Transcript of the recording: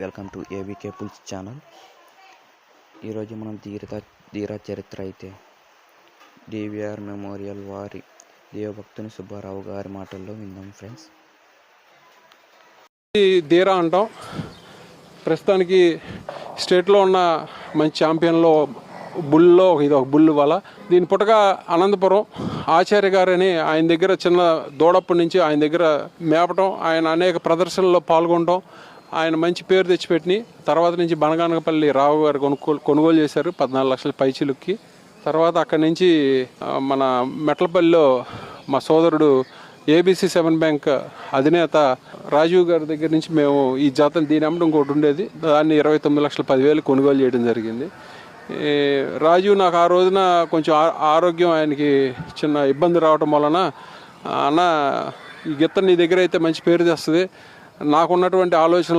Welcome to AVK పుల్స్ channel. ఈరోజు మనం ధీరత ధీర చరిత్ర అయితే డివిఆర్ మెమోరియల్ వారి దేవభక్తుని సుబ్బారావు గారి మాటల్లో విందాం ఫ్రెండ్స్. ధీర ధీరా అంటాం. ప్రస్తుతానికి స్టేట్లో ఉన్న మంచి ఛాంపియన్లో బుల్లో ఇది ఒక బుల్ వల. దీని పుటక అనంతపురం ఆచార్య గారని ఆయన దగ్గర చిన్న దూడప్పటి నుంచి ఆయన దగ్గర మేపటం ఆయన అనేక ప్రదర్శనల్లో పాల్గొనడం ఆయన మంచి పేరు తెచ్చిపెట్టి తర్వాత నుంచి బనగానకపల్లి రావు గారు కొనుగోలు కొనుగోలు చేశారు. పద్నాలుగు లక్షల పైచిలుక్కి. తర్వాత అక్కడి నుంచి మన మెట్లపల్లిలో మా సోదరుడు ఏబీసీ సెవెన్ బ్యాంక్ అధినేత రాజీవ్ గారి దగ్గర నుంచి మేము ఈ జాతను దీని అమ్మడం ఇంకోటి ఉండేది. దాన్ని ఇరవై తొమ్మిది లక్షల పదివేలు కొనుగోలు చేయడం జరిగింది. ఈ రాజీవ్ నాకు ఆ రోజున కొంచెం ఆరోగ్యం ఆయనకి చిన్న ఇబ్బంది రావటం వలన అన్న ఈ గిత్త నీ దగ్గర అయితే మంచి పేరు తెస్తుంది. నాకున్నటువంటి ఆలోచనలు